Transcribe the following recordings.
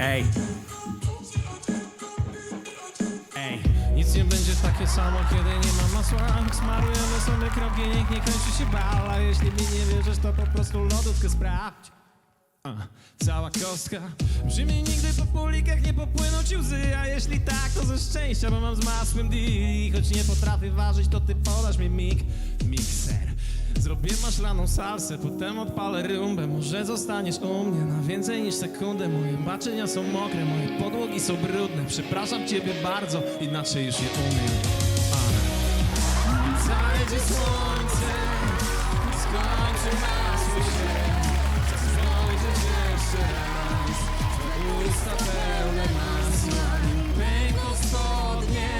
Ej. Ej, nic nie będzie takie samo, kiedy nie ma masła Smarujemy sobie kroki, nikt nie kończy się bal A jeśli mi nie wierzysz, to po prostu lodówkę sprawdź. A, Cała kostka. Brzmi nigdy po pulikach nie popłyną ci łzy A jeśli tak, to ze szczęścia, bo mam z masłem D Choć nie potrafię ważyć, to ty podasz mi mig Mikser Zrobię maślaną salsę, potem odpalę rumbę Może zostaniesz u mnie na więcej niż sekundę. Moje baczenia są mokre, moje podłogi są brudne. Przepraszam ciebie bardzo, inaczej już nie umiem. A. Zajdzie słońce, skończy masło się Spojrzeć jeszcze raz, usta pełne masła. Pękną spodnie,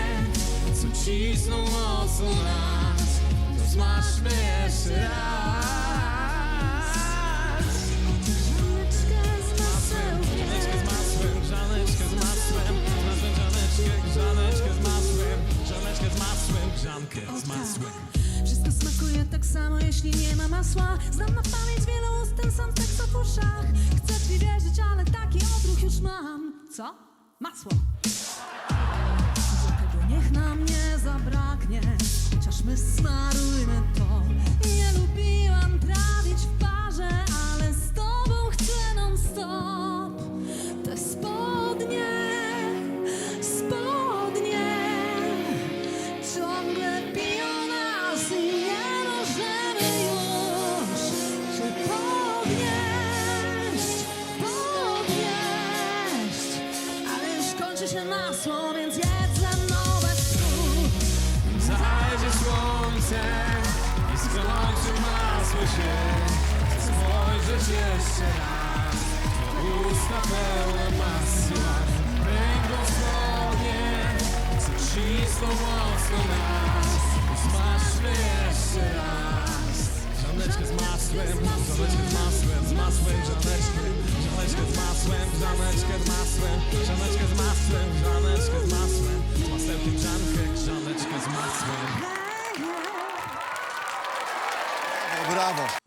co cisną mocno nas. To zmaszmy jeszcze raz Żaneczkę z masłem, żaneczkę z masłem Nazwę żaneczkę, żaneczkę z masłem Żaneczkę z masłem, grzankę z masłem Wszystko smakuje tak samo, jeśli nie ma masła. Znam na pamięć wiele ust, ten sam tekst w uszach Chcę ci wierzyć, ale taki odruch już mam. Co? Masło. Dlatego niech nam nie zabraknie. Chociaż my smarujmy kończy się masło, więc jedz ze mną bez słów. Zajdzie słońce i skończy masło się spojrzeć jeszcze raz. Usta pełne masła Pękną spodnie Co cisną mocno nas. Zmaszmy jeszcze raz. Żaneczkę z masłem, żaneczkę z masłem Z masłem, żaneczkę Żaneczkę z masłem, żaneczkę z masłem Żaneczkę z masłem masłem Grzaneczkę z masłem. Z masełkiem grzankę, grzaneczkę z masłem. Brawo!